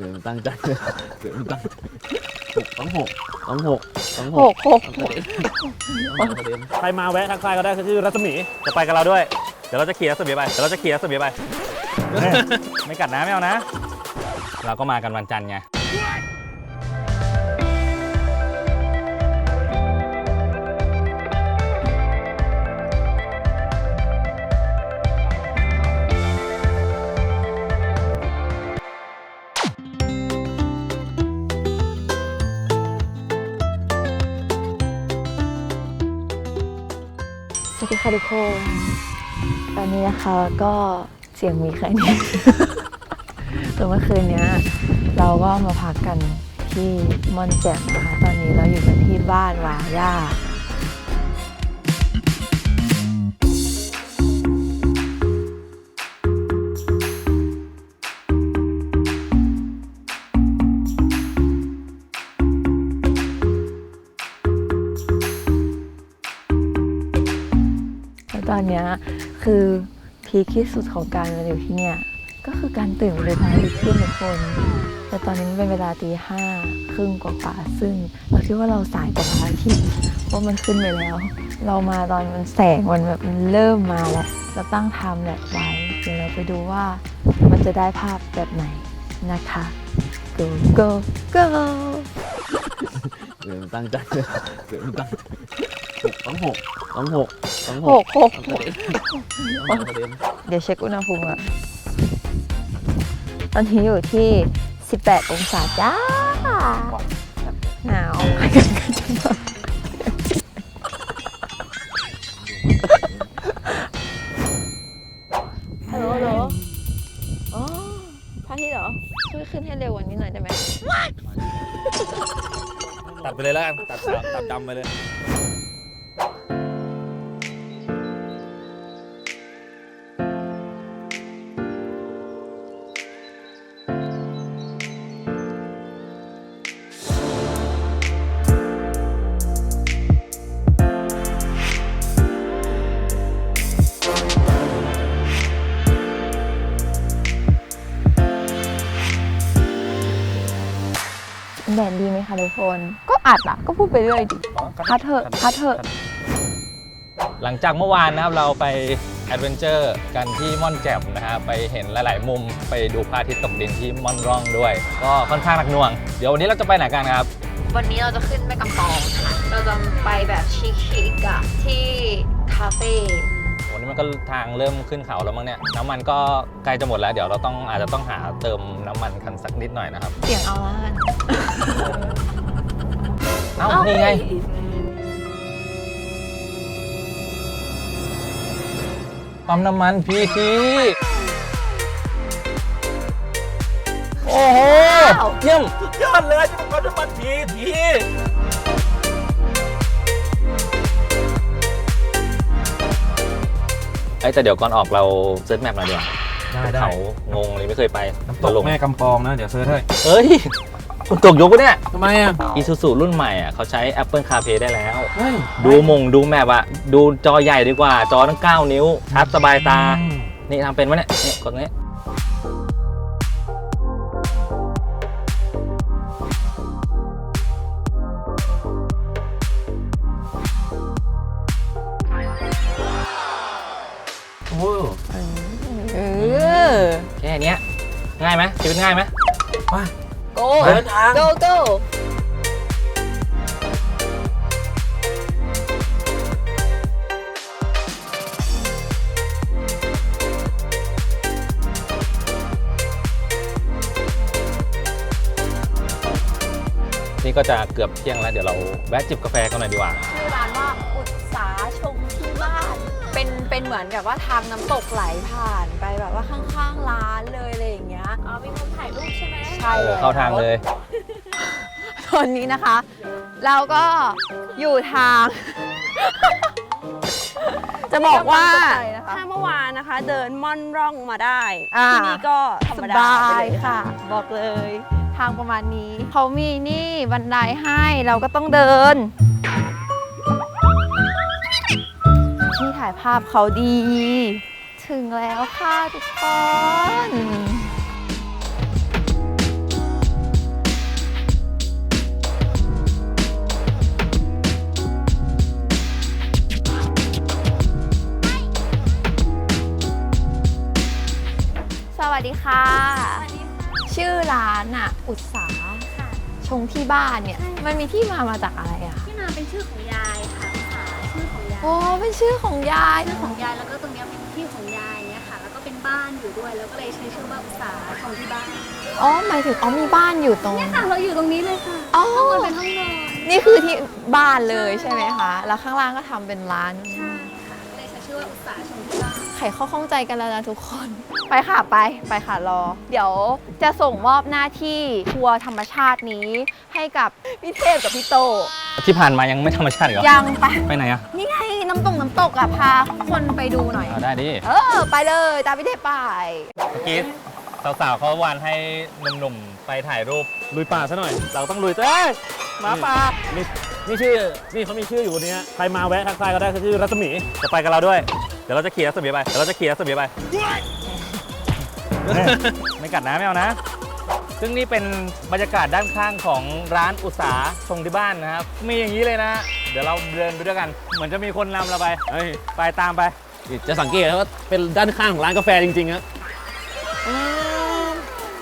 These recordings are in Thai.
เดี๋ยวตั้งใจเดี๋ยวตั้งหกต้องหกต้องหกต้องหหกกหกต้องประเด็นใครมาแวะทักทายก็ได้ชื่อรัศมีจะไปกับเราด้วย เดี๋ยวเราจะขี่รัศมีไป เดี๋ยวเราจะขี่รัศมีไป ไม่กัดนะไม่เอานะ เราก็มากันวันจันทร์ไง ค่ะทุกคน ตอนนี้นะคะก็เสียงมีแค่นี้ แต่เมื่อคืนเนี้ยเราก็มาพักกันที่ม่อนแจ่มนะคะ ตอนนี้เราอยู่กันที่บ้านวาย่า อนเนี้ยคือพีคที่สุดของการมาอยู่ที่เนี่ยก็คือการตื่นมาดูพระอาทิตย์ขึ้นทุกคน แต่ตอนนี้เป็นเวลาตีห้าครึ่งกว่าๆซึ่งเราคิดว่าเราสายกว่าพระอาทิตย์เพราะมันขึ้นไปแล้ว เรามาตอนมันแสงมันแบบมันเริ่มมาแล้วเราตั้งไทม์แลปไว้เดี๋ยวเราไปดูว่ามันจะได้ภาพแบบไหนนะคะ go go go เดี๋ยวตั้งใจเดี๋ยวตั้ง หกต้องหกต้องหกต้องหหกกหกต้องประเด็นเดี๋ยวเช็คอุณหภูมิก่อนตอนนี้อยู่ที่ 18 องศาจ้า หนาวฮัลโหลฮัลโหลอ๋อพระอาที่เหรอ ช่วยขึ้นให้เร็วกว่านี้หน่อยได้ไหม ตัดไปเลยแล้วกันตัดขาวตัดดำไปเลย แดดดีไหมคะทุกคน ก็อัดอะ ก็พูดไปเรื่อยดิพัดเถอะพัดเถอะ หลังจากเมื่อวานนะครับเราไปแอดเวนเจอร์กันที่ม่อนแจ่มนะฮะไปเห็นหลาย ๆ มุมไปดูพระอาทิตย์ตกดินที่ม่อนร่องด้วย ก็ค่อนข้างหนักหน่วง เดี๋ยววันนี้เราจะไปไหนกันครับ วันนี้เราจะขึ้นแม่กำปองค่ะเราจะไปแบบชิคๆอะที่คาเฟ่วันนี้มันก็ทางเริ่มขึ้นเขาแล้วมั้งเนี่ยน้ำมันก็ใกล้จะหมดแล้วเดี๋ยวเราต้องอาจจะต้องหาเติมน้ำมันกันสักนิดหน่อยนะครับเสียงเอาละกัน เอ้านี่ไง ปั๊มน้ำมันพีทีโอ้โหเยี่ยม สุดยอดเลยที่ปั๊มน้ำมันพีทีไอ้ยแต่เดี๋ยวก่อนออกเราเซิร์ชแมปหน่อยดีกว่าได้ได้เขางงเลยไม่เคยไปน้ำตกแม่กำปองนะ เดี๋ยวเซิร์ชให้เฮ้ย คุณตกยกปะเนี่ยทำไมอะอีซูซูรุ่นใหม่อะเขาใช้ Apple CarPlay ได้แล้ว เฮ้ย ดูมงดูแมปอะดูจอใหญ่ดีกว่า จอตั้ง 9 นิ้ว ชัดสบายตานี่ทำเป็นวะเนี่ยนี่กดตรงนี้ โอ้เออ แค่เนี้ยง่ายไหมชีวิตง่ายไหมโกเดินทางโกโกนี่ก็จะเกือบเที่ยงแล้ว เดี๋ยวเราแวะจิบกาแฟกันหน่อยดีกว่า ชื่อร้านว่าอุตสาชมที่บ้าน เป็นเป็นเหมือนกับว่าทางน้ำตกไหลผ่านไปแบบว่าข้างๆร้านเลยอะไรอย่างเงี้ย อ๋อมีมุมถ่ายรูปใช่ไหมใช่เออแล้วเข้าทางเลย ตอนนี้นะคะ เราก็อยู่ทาง จะบอกว่า ถ้าเมื่อวานนะคะ เดินม่อนร่องมาได้อ่า ที่นี่ก็ธรรสมดาบาไปยเลยค่ะ บอกเลย ทางประมาณนี้ เขามีนี่บันไดให้เราก็ต้องเดิน ที่ถ่ายภาพเขาดี ถึงแล้วค่ะทุกคนานอะอุตสาชงที่บ้านเนี่ย มันมีที่มามาจากอะไรอะที่มาเป็นชื่อของยายค่ะค่ะชื่อของยายโอ้เป็นชื่อของยายชื่อของยายแล้วก็ตรงเนี้ยเป็นที่ของยายเนี่ยค่ะ แล้วก็เป็นบ้านอยู่ด้วยแล้วก็เลยใช้ชื่อว่าอุตสาชงที่บ้านอ๋อหมายถึงอ๋อมีบ้านอยู่ตรงเนี่ยค่ะเราอยู่ตรงนี้เลยค่ะอ๋อข้างบนเป็นห้องนอนนี่คือที่บ้านเลยใช่ไหมคะแล้วข้างล่างก็ทำเป็นร้านใช่ค่ะก็เลยใช้ชื่อว่าอุตสาชงที่บ้าน ไขข้อข้องใจกันแล้วนะทุกคน ไปค่ะไปไปค่ะรอ เดี๋ยวจะส่งมอบหน้าที่ทัวร์ธรรมชาตินี้ให้กับพี่เทพกับพี่โต ที่ผ่านมายังไม่ธรรมชาติอีกเหรอ ยังไป ไปไหนอะนี่ไงน้ำตกน้ำตกอะพาคนไปดูหน่อย เอาได้ดิเออ ไปเลยตามพี่เทพไป เมื่อกี้สาวๆเขาวานให้หนุ่มๆไปถ่ายรูป ลุยป่าซะหน่อย เราต้องลุยเอ้ยหมาป่านี่นี่ชื่อ นี่เขามีชื่ออยู่บนนี้ใครมาแวะทักทายก็ได้เขาชื่อรัศมี จะไปกับเราด้วยเดี๋ยวเราจะขี่รัศมีไปเดี๋ยวเราจะขี่รัศมีไปไม่กัดนะไม่เอานะ ซึ่งนี่เป็นบรรยากาศด้านข้างของร้านอุตสาชงที่บ้านนะครับ มีอย่างนี้เลยนะ เดี๋ยวเราเดินไปด้วยกัน เหมือนจะมีคนนำเราไปเฮ้ยไปตามไป จะสังเกตว่าเป็นด้านข้างของร้านกาแฟจริงๆอะ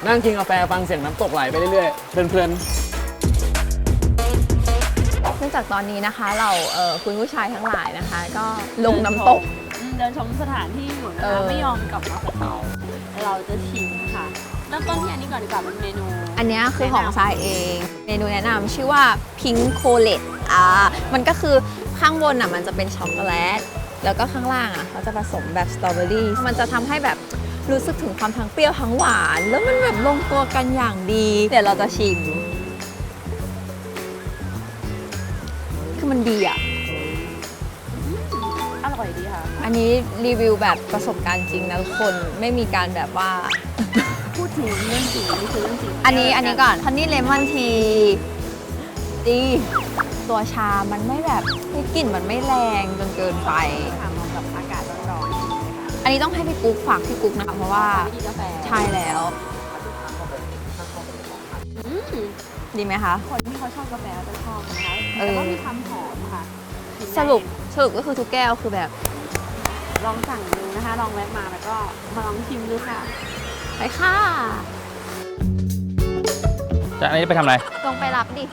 นั่งกินกาแฟฟังเสียงน้ำตกไหลไปเรื่อยๆเพลินเนื่องจากตอนนี้นะคะ เราเออคุณผู้ชายทั้งหลายนะคะ ก็ลงน้ำตก เดินชมสถานที่อยู่นะเอคะอไม่ยอมกลับมาสักทีเราจะชิมค่ะเริ่มต้นที่อันนี้ก่อนดีกว่าเป็นเมนู อันเนี้ยคือของทรายเอง เมนูแนะนำชื่อว่า Pink c o l e t อ่ามันก็คือข้างบนอะมันจะเป็นช็อกโกแลตแล้วก็ข้างล่างอะเขาจะผสมแบบสตรอเบอรี่มันจะทำให้แบบรู้สึกถึงความทั้งเปรี้ยวทั้งหวาน แล้วมันแบบลงตัวกันอย่างดี เดี๋ยวเราจะชิม คือมันดีอะ อันนี้รีวิวแบบประสบการณ์จริงนะทุกคนไม่มีการแบบว่า พูดถึงเรื่องจริงอันนี้คือเรื่องจริงอันนี้อันนี้ก่อนฮันนี่เลมอนทีดีตัวชามันไม่แบบไม่กลิ่นมันไม่แรงจนเกินไป ค่ะเหมาะกับอากาศร้อนๆใช่ไหมคะอันนี้ต้องให้พี่กุ๊กฝากพี่กุ๊กนะคะเพราะว่าวิธีกาแฟใช่แล้ว อืมดีไหมคะ คนที่เขาชอบกาแฟจะชอบนะคะเออ แต่ว่ามีความหอมค่ะสรุปสรุปก็คือทุกแก้วคือแบบ ลองสั่งดูนะคะ ลองแวะมาแล้วก็มาลองชิมดูค่ะ ไปค่ะ จะอันนี้ไปทำอะไร ลงไปรับดิ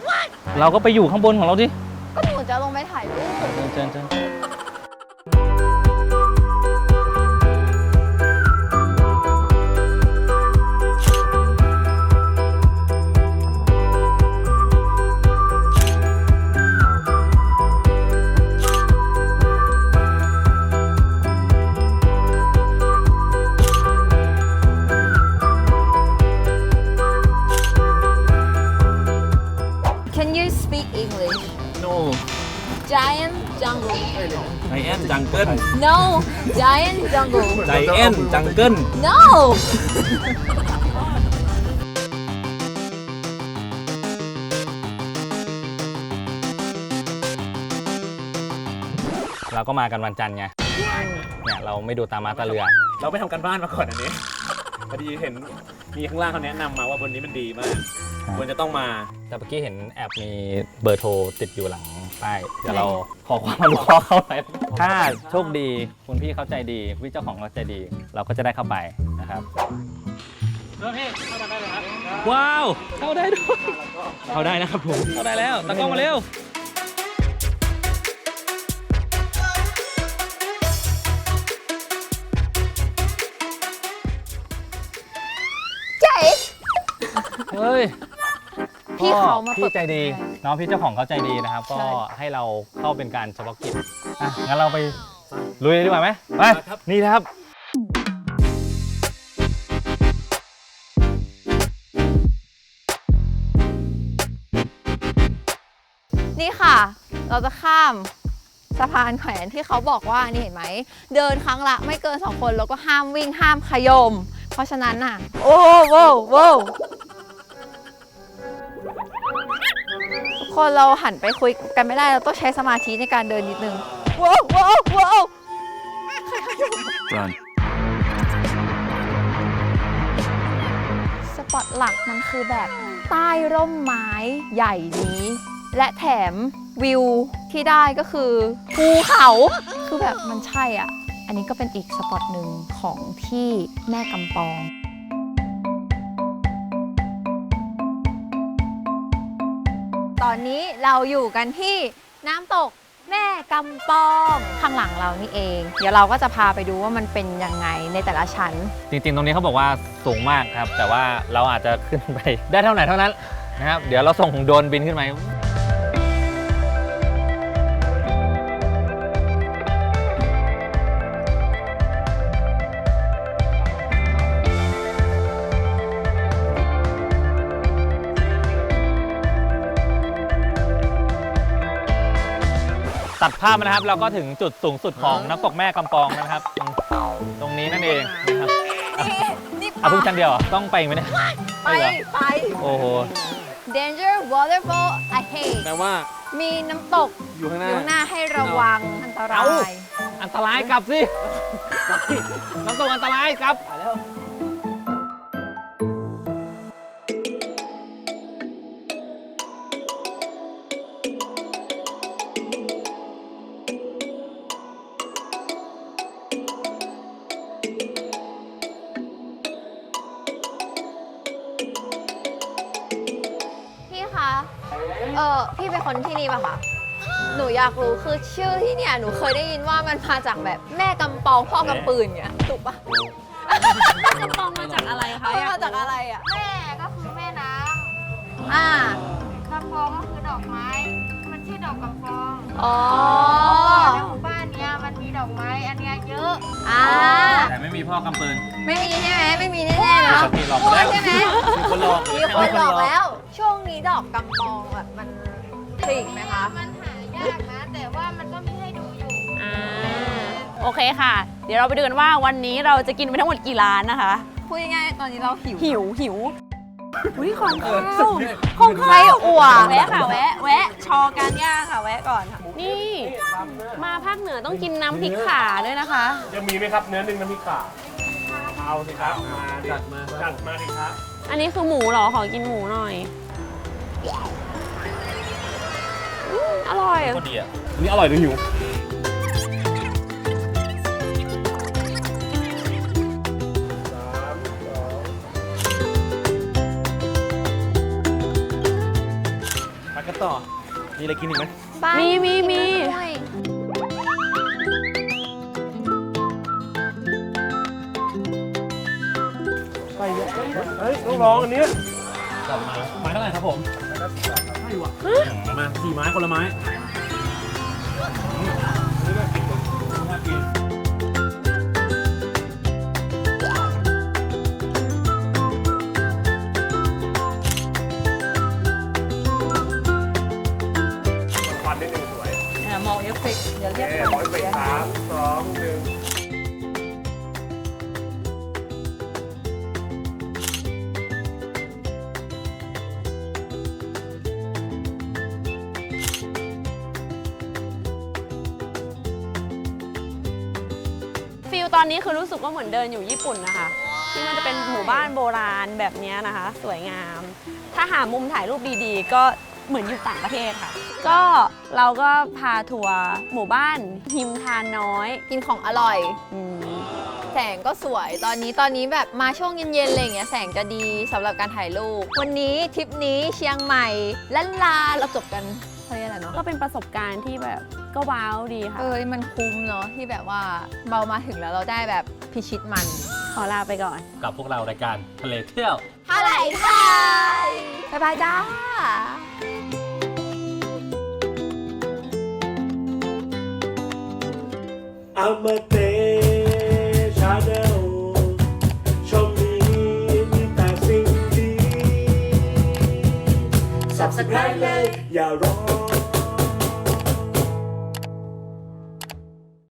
เราก็ไปอยู่ข้างบนของเราดิก็หนูจะลงไปถ่ายรูป เชิญเชิญๆ jungle ไจแอนจังเกิล No Giant jungle ไจแอนจังเกิล No เราก็มากันวันจันทร์ไงเนี่ยเราไม่ดูตามมาตาเรือ เราไปทำกันบ้านมาก่อนอันนี้ พอดีเห็นมีข้างล่างเขาแนะนำมาว่าบนนี้มันดีมากควรจะต้องมา แต่เมื่อกี้เห็นแอบมีเบอร์โทรติดอยู่หลังป้ายเดี๋ยวเราขอความอนุเคราะห์เขาหน่อยถ้าโชคดีคุณพี่เขาใจดีพี่เจ้าของเขาใจดี เราก็จะได้เข้าไปนะครับว้าว เข้าได้ด้วยเขาได้นะครับผมเข้าได้แล้วตากล้องมาเร็ว เฮ้ยพี่เขามาเปิพี่ดใจดีน้องพี่เจ้าของเขาใจดีนะครับ ก็ใช่ ให้เราเข้าเป็นการเฉพาะกิจอะงั้นเราไปลุยเลยดีกว่าไหมไปนี่นะครับ นี่ค่ะ เราจะข้ามสะพานแขวนที่เขาบอกว่านี่เห็นไหม เดินครั้งละไม่เกินสองคนแล้วก็ห้ามวิ่งห้ามขยม เพราะฉะนั้นน่ะ โอ้โหโว้วโว้ วทุกคนเราหันไปคุยกันไม่ได้เราต้องใช้สมาธิในการเดินนิดนึงโว้วโว้วโว้ว Run สปอตหลักมันคือแบบใต้ร่มไม้ใหญ่นี้ และแถมวิวที่ได้ก็คือภูเขาคือแบบมันใช่อะ อันนี้ก็เป็นอีกสปอตหนึ่งของที่แม่กำปอง ตอนนี้เราอยู่กันที่น้ำตกแม่กำปองข้างหลังเรานี่เอง เดี๋ยวเราก็จะพาไปดูว่ามันเป็นยังไงในแต่ละชั้น จริงๆ ตรงนี้เขาบอกว่าสูงมากครับ แต่ว่าเราอาจจะขึ้นไปได้เท่าไหร่เท่านั้นนะครับ เดี๋ยวเราส่งโดรนบินขึ้นไป ตัดภาพมานะครับ เราก็ถึงจุดสูงสุดของน้ำตกแม่กำปองนะครับ ตรงนี้นั่นเองนะครับนี่เอาเพิ่งชั้นเดียวเหรอต้องไปอีกไหมเนี่ยไปเหรอไป โอ้โห danger waterfall ahead แปลว่า มีน้ำตกอยู่ข้างหอน้ายู่ข้างหน้าให้ระวังอันตราเอ้าย อันตรายกลับสิน้ำตกอันตรายกลับพี่ เออพี่เป็นคนที่นี่ป่ะคะหนูอยากรู้คือชื่อที่เนี่ยหนูเคยได้ยินว่ามันมาจากแบบแม่กำปองพ่อกำปืนเงี้ยถูกปะกระปองมาจากอะไรคะมันอยมาจากอะไรอะแม่ก็คือแม่น้อ่าำกำปองก็คือดอกไม้ มันชื่อดอกกำปองอ๋อในหมู่บ้านเนี้ยมันมีดอกไม้อันเนี้ยเยอะอ่าแต่ไม่มีพ่อกำปืนไม่มีใช่ไหมไม่มีแน่ๆเนาะมีหลอกมั่วแล้วใช่ไหมมีคนหลอกมีคนหลอกแล้ว ช่วงนี้ดอกกำปองแบบมันผลิไหมคะ มันหายากนะ แต่ว่ามันก็มีให้ดูอยู่อ่าโอเคค่ะ เดี๋ยวเราไปดูกันว่าวันนี้เราจะกินไปทั้งหมดกี่ร้านนะคะ พูดง่ายๆตอนนี้เราหิวหิวหิวอุ้ยของข้าวของใครอ่วแวะค่ะแวะ แวะ ชอการย่างค่ะแวะก่อนค่ะ นี่ มาภาคเหนือต้องกินน้ำพริกข่าด้วยนะคะ จะมีไหมครับเนื้อหนึ่งน้ำพริกขาเอาสิครับมาดิจัดมาครับจัดมาดิครับ อันนี้คือหมูเหรอขอกินหมูหน่อย อืมอร่อย ก็ดีอะอันนี้อร่อยหรือหิว ไปกันต่อ มีอะไรกินอีกไหมมีมีมีไปเยอะเฮ้ยต้องลองอันนี้ไม้เท่าไหร่ครับผม ใช่ว่ะมาสี่ไม้คนละไม้น่ากินควันนิดนึงสวยมองเอฟเฟกต์เดี๋ยวเรียกเอ๊ะร้อยไปสามสองหนึ่ง คือรู้สึกว่าเหมือนเดินอยู่ญี่ปุ่นนะคะที่มันจะเป็นหมู่บ้านโบราณแบบเนี้ยนะคะ สวยงาม ถ้าหามุมถ่ายรูปดีๆ ก็เหมือนอยู่ต่างประเทศค่ะ ก็เราก็พาทัวร์หมู่บ้านหิมทานน้อย กินของอร่อยอืมแสงก็สวยตอนนี้ตอนนี้แบบมาช่วงเย็นๆอะไรอย่างเงี้ยแสงจะดีสำหรับการถ่ายรูป วันนี้ทริปนี้เชียงใหม่ลันลาเราจบกันเท่านี้แหละเนาะก็เป็นประสบการณ์ที่แบบ ก็ว้าวดีค่ะ เออมันคุ้มเนาะที่แบบว่าเบามาถึงแล้วเราได้แบบพิชิตมัน ขอลาไปก่อน กับพวกเรารายการทะเลเที่ยว เท่าไหร่ค่ะบ๊ายบายจ้าอามาเตชาแนลช่องนี้มีแต่สิ่งดี Subscribe เลย อย่ารอ